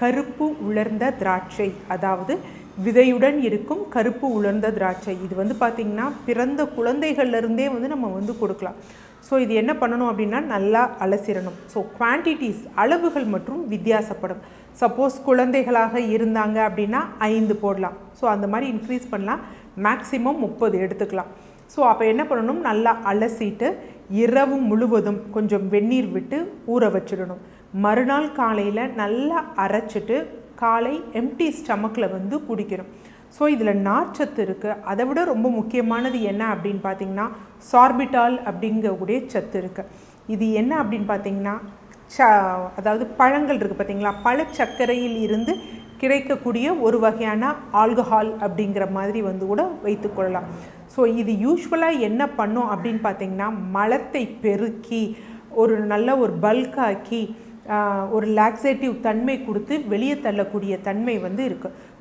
கருப்பு உலர்ந்த திராட்சை அதாவது விதையுடன் இருக்கும் கருப்பு உலர்ந்த திராட்சை. இது வந்து பார்த்திங்கன்னா பிறந்த குழந்தைகள்ல இருந்தே வந்து நம்ம வந்து கொடுக்கலாம். ஸோ இது என்ன பண்ணணும் அப்படின்னா நல்லா அலசிடணும். ஸோ குவான்டிட்டிஸ் அளவுகள் மற்றும் வித்தியாசப்படும். சப்போஸ் குழந்தைகளாக இருந்தாங்க அப்படின்னா ஐந்து போடலாம். ஸோ அந்த மாதிரி இன்க்ரீஸ் பண்ணலாம். மேக்ஸிமம் முப்பது எடுத்துக்கலாம். ஸோ அப்போ என்ன பண்ணணும்? நல்லா அலசிட்டு இரவு முழுவதும் கொஞ்சம் வெந்நீர் விட்டு ஊற வச்சிடணும். மறுநாள் காலையில் நல்லா அரைச்சிட்டு காலை எம்டி ஸ்டமக்கில் வந்து குடிக்கணும். ஸோ இதில் நார்ச்சத்து இருக்குது அதை விட ரொம்ப முக்கியமானது என்ன அப்படின்னு பார்த்தீங்கன்னா சார்பிட்டால் அப்படிங்கக்கூடிய சத்து இருக்குது இது என்ன அப்படின்னு பார்த்தீங்கன்னா ச அதாவது பழங்கள் இருக்குது பார்த்தீங்களா பழச்சர்க்கரையில் இருந்து கிடைக்கக்கூடிய ஒரு வகையான ஆல்கஹால் அப்படிங்கிற மாதிரி வந்து கூட வைத்துக்கொள்ளலாம் ஸோ இது யூஸ்வலாக என்ன பண்ணும் அப்படின்னு பார்த்தீங்கன்னா மலத்தை பெருக்கி ஒரு நல்ல ஒரு பல்காக்கி ஒரு லாக்ஸேட்டிவ் தன்மை கொடுத்து வெளியே தள்ளக்கூடிய தன்மை வந்து இருக்குது